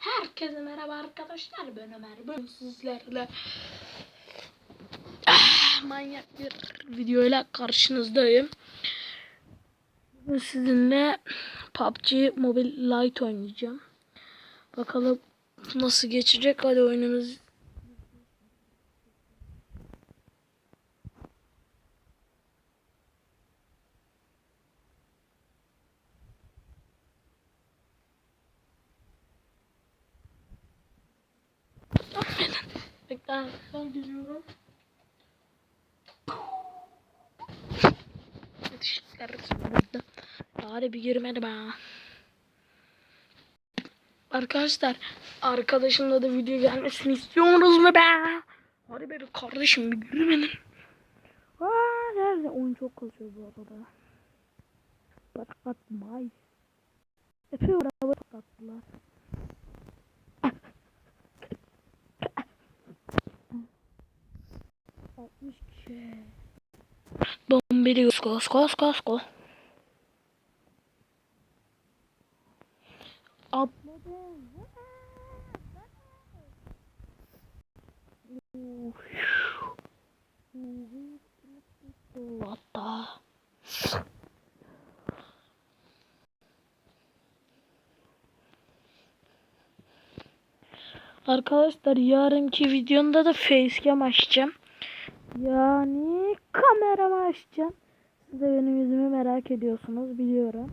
Herkese merhaba arkadaşlar ben Ömer bugün sizlerle ah, manyak bir videoyla karşınızdayım. Sizinle PUBG Mobile Lite oynayacağım. Bakalım nasıl geçecek hadi oyunumuz. Bekle ben geliyorum. Yetiştikler burada. Bari bir girmedi be. Arkadaşlar arkadaşımla da video gelmesini istiyorsunuz mu be? Hadi be kardeşim bir girmenin. Aa, nerede? Oyun çok kasıyor bu arada. Barakat may. Efe araba patlattılar. Altmış kişi. Bombeli kos kos kos kos. Atladım. Hatta. Arkadaşlar yarınki videomda da facecam açacağım. Yani kameramı açacağım. Siz de benim yüzümü merak ediyorsunuz biliyorum.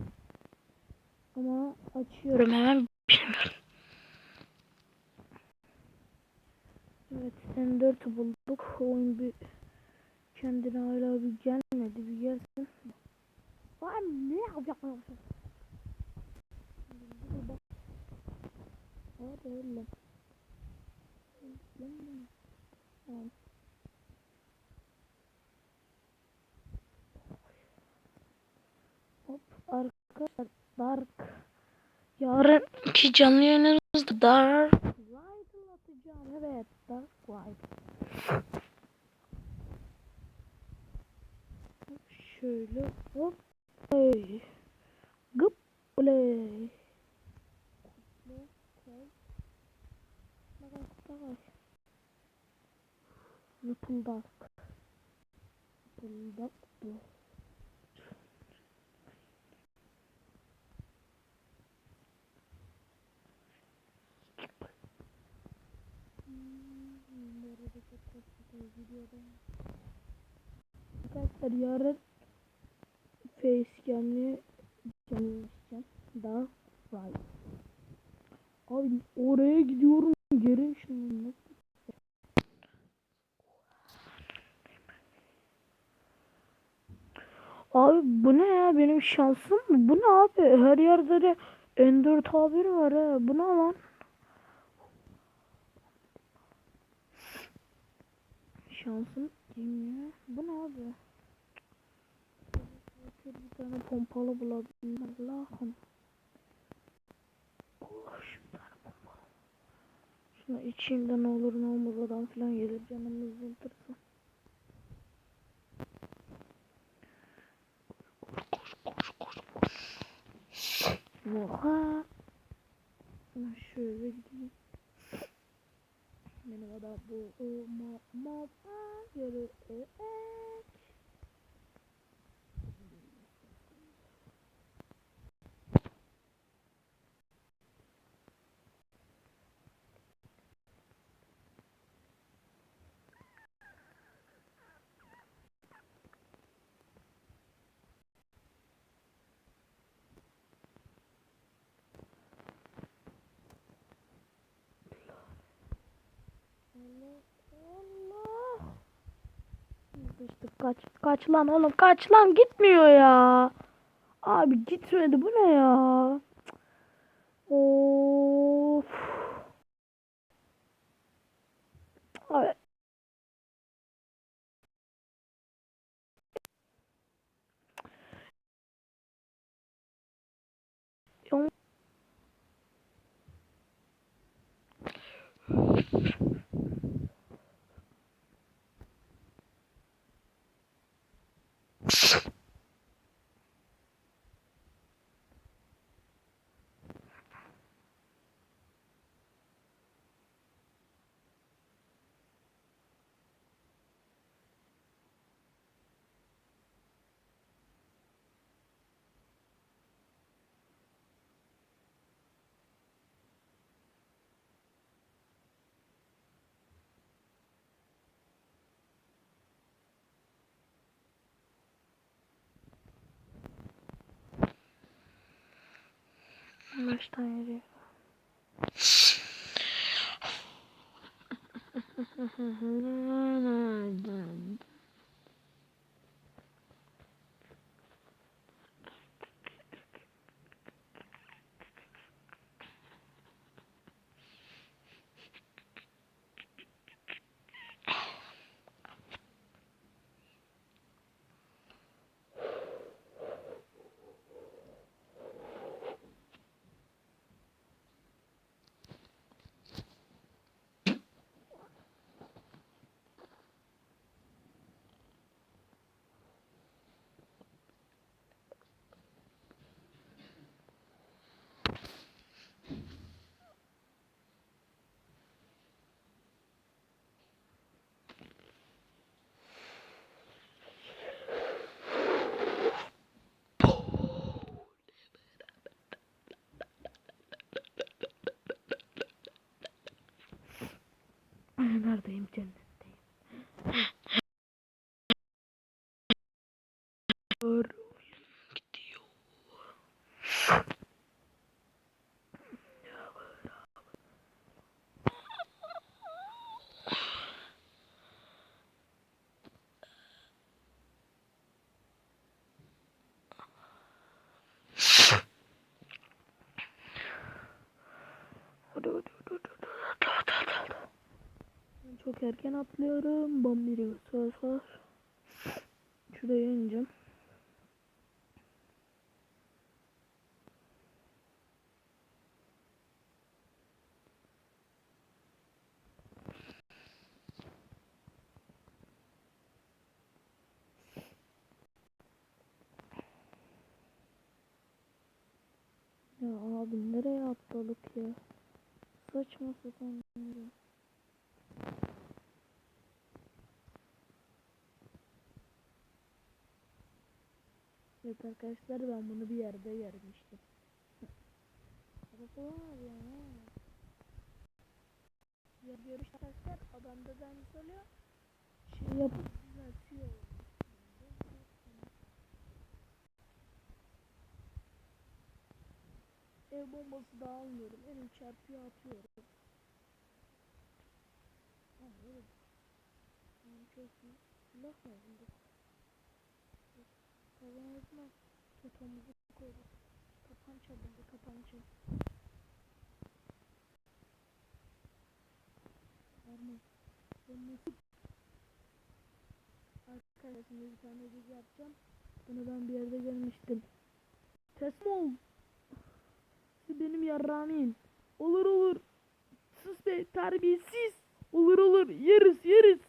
Ama açıyorum hemen. Evet M4'ü bulduk. Oyun bir kendine hala bir gelmedi. Bir gelsin. Lan ne yapacaklar? Hadi öyle. Tamam. Hop arkadaşlar Dark. Yarınki canlı yayınımızda Dark Ride atacağım. Evet Dark Ride. Şöyle hop. Arkadaşlar yarın facecam'li canlı yapacağım. Daha right. Abi oraya gidiyorum geri şimdi? Abi bu ne ya benim şansım mı? Bu ne abi? Her yerde de N4 haberi var ha. Bu ne lan? Şansım ya. Bu ne abi? Bir tane pompalı bulabilirim. Allah'ım. Oh, şu tane pompalı. Şunu içeyim de ne olur ne olmaz adam falan gelir canımız yıldırsa. Koş koş koş koş. Oha. Ben şöyle gideyim. Benim adam bu ma ma yürü ek. Allah Allah. Sıkıştık kaç kaç lan oğlum kaç lan gitmiyor ya. Abi gitmedi bu ne ya? Of. Abi. Yok. 15 tane yedi. Ay, Neredeyim cennetteyim. Gidiyor. Hadi hadi hadi hadi hadi. Ben çok erken atlıyorum. Bambiri söz var. Şuraya ineceğim. Ya abi nereye atladık ya? Saçma sapan Evet arkadaşlar ben bunu bir yerde var ya. Görüş arkadaşlar adam da ben söylüyor. Şey yapıp düzeltiyor. Ev bombası da almıyorum. Elim çarpıyor atıyorum. Ha öyle. Yani çok iyi. Silah mı bulduk? Kazanırma. Totomuzu koyduk. Tapança buldu tapança. Vermem. Ben nasıl? Arkadaşlar şimdi bir tane video yapacağım. Bunu ben bir yerde görmüştüm. Teslim ol. Siz benim yarrağımın. Olur olur. Sus be terbiyesiz. Olur olur. Yeriz yeriz.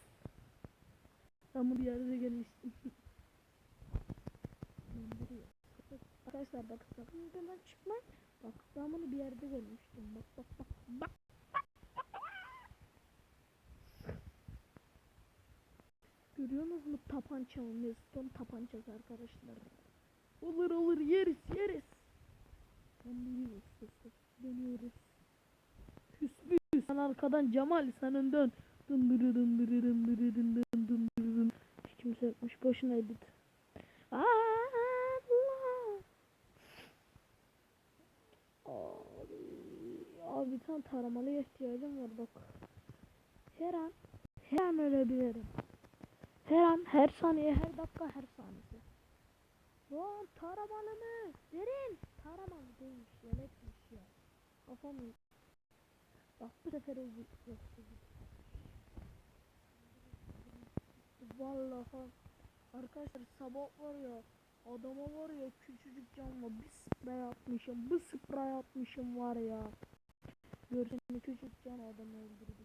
Ben bunu bir yerde görmüştüm. Arkadaşlar bak sakın buradan çıkmayın. Bak ben bunu bir yerde görmüştüm. Bak bak bak. Bak. Görüyorsunuz mu tapancamı? Mesut'un tapancası arkadaşlar. Olur olur yeriz yeriz. Dönüyoruz. Dönüyoruz. Hüsnü sen arkadan Cemal sen önden. Dındırı dındırı dındırı dındırı dındırı dındırı. Hiç kimse yokmuş. Boşuna edit. Allah. Abi, abi bir tane taramalıya ihtiyacım var bak. Her an, her an ölebilirim. Her an, her saniye, her dakika, her saniyesi. Lan taramalı mı? Derin. Taramalı değilmiş, yelekmiş ya. Kafam. Bak bu sefer. Yok, Vallahi arkadaşlar sabah var ya adama var ya küçücük canla bir sprey atmışım bir sprey atmışım var ya görsene küçük can adamı öldürdü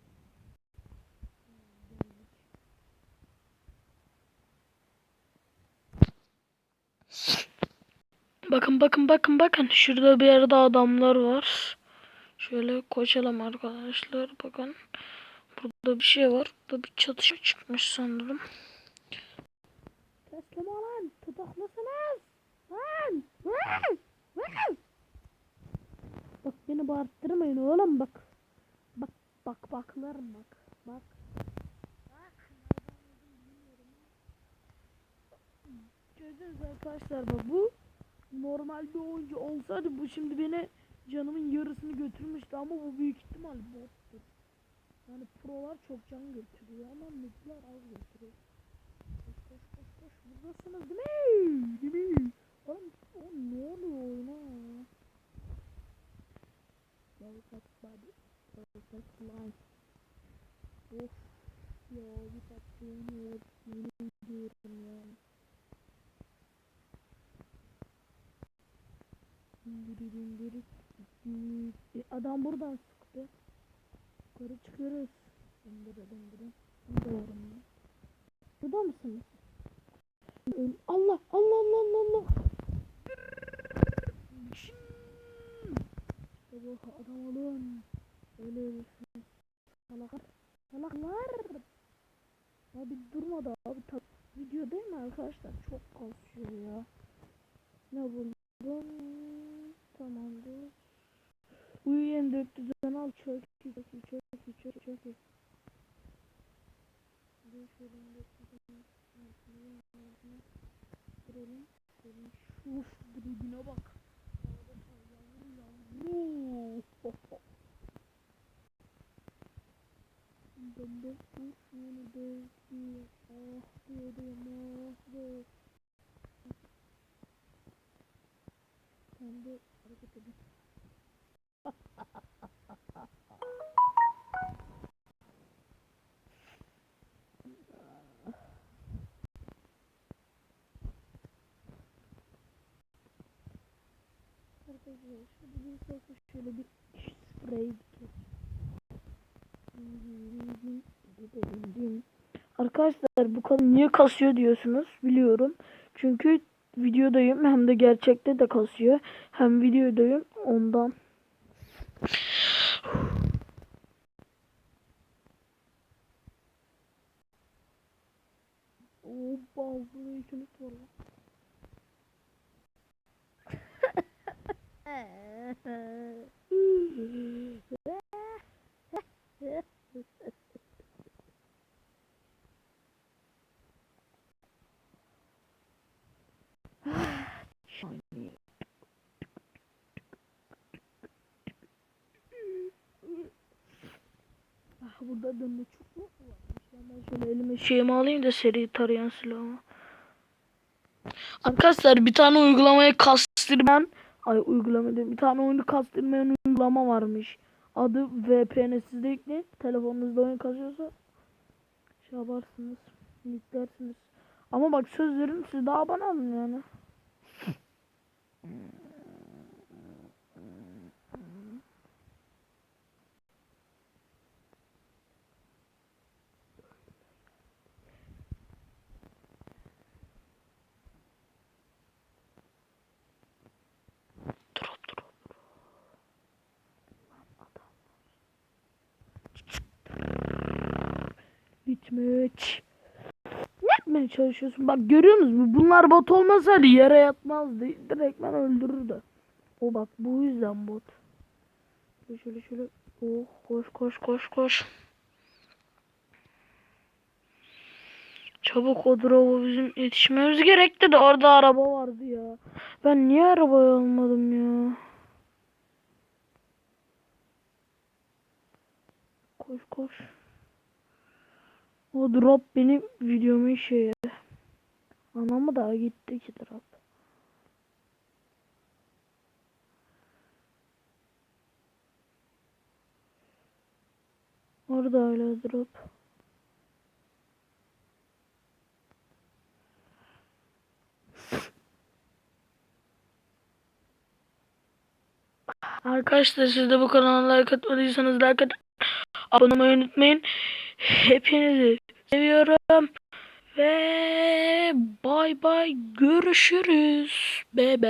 Bakın bakın bakın bakın şurada bir yerde adamlar var. Şöyle koşalım arkadaşlar bakın. Burada bir şey var. Burada bir çatışma çıkmış sanırım. Teslim olun. Tutuklusunuz. Lan. Lan. Lan. Bak beni bağırttırmayın oğlum bak. Bak bak baklarım bak. Bak. Bak. Gördünüz arkadaşlar bak bu normal bir oyuncu olsaydı bu şimdi beni canımın yarısını götürmüştü ama bu büyük ihtimal bottur. Yani prolar çok can götürüyor ama noob'lar az götürüyor. Koş koş koş koş buradasınız değil mi? Değil mi? Oğlum, oğlum ne oluyor oyuna? Perfect body. Perfect life. Of ya bir tatlı oynuyor. Yemin ediyorum ya. Adam buradan sıktı. Yukarı çıkıyoruz. Dindiri dindiri. Doğru mu? Burada mısınız? Allah Allah Allah Allah Allah. Bu adam olun. Öyle ölürsünüz. Salaklar. Salaklar. Abi durmadı abi. Ta video değil mi arkadaşlar? Çok kasıyor ya. Ne buldum? Tamamdır. Uyuyan 416 çok iyi çok iyi çok iyi çok iyi çok iyi. Dur şöyle 416 Girelim. Girelim. Uf gribine bak. Havada kar yağmur yağmur. Ho, ho. Ben de kurşunu bekliyor. Ah dedim ah be. Ben de hareket edeyim. Şurada bir sayfa şöyle bir sprey. Arkadaşlar bu kadar niye kasıyor diyorsunuz biliyorum. Çünkü videodayım hem de gerçekte de kasıyor. Hem videodayım ondan. Buraya ikimiz var. Ah burada dönme çok mu varmış? Ben şöyle elime şeyimi alayım da seri tarayan silahımı. Arkadaşlar bir tane uygulamaya kastırmayan ay uygulama değil bir tane oyunu kastırmayan uygulama varmış. Adı VPN siz de yükleyin. Telefonunuzda oyun kasıyorsa şey yaparsınız. Yüklersiniz. Ama bak söz verin siz daha abone olun yani. Bitmiş. Ne yapmaya çalışıyorsun? Bak görüyor musunuz? Bunlar bot olmasaydı yere yatmazdı. Direkt ben öldürürdü. O bak bu yüzden bot. Şöyle şöyle. Oh koş koş koş koş. Çabuk o drop'a bizim yetişmemiz gerekti de orada araba vardı ya. Ben niye arabayı almadım ya? Koş koş. O drop benim videomun şeyi. Anamı da gitti ki drop. Orada öyle drop. Arkadaşlar siz de bu kanala like atmadıysanız like atın. Abone olmayı unutmayın. Hepinizi seviyorum. Ve bay bay görüşürüz. Bebe.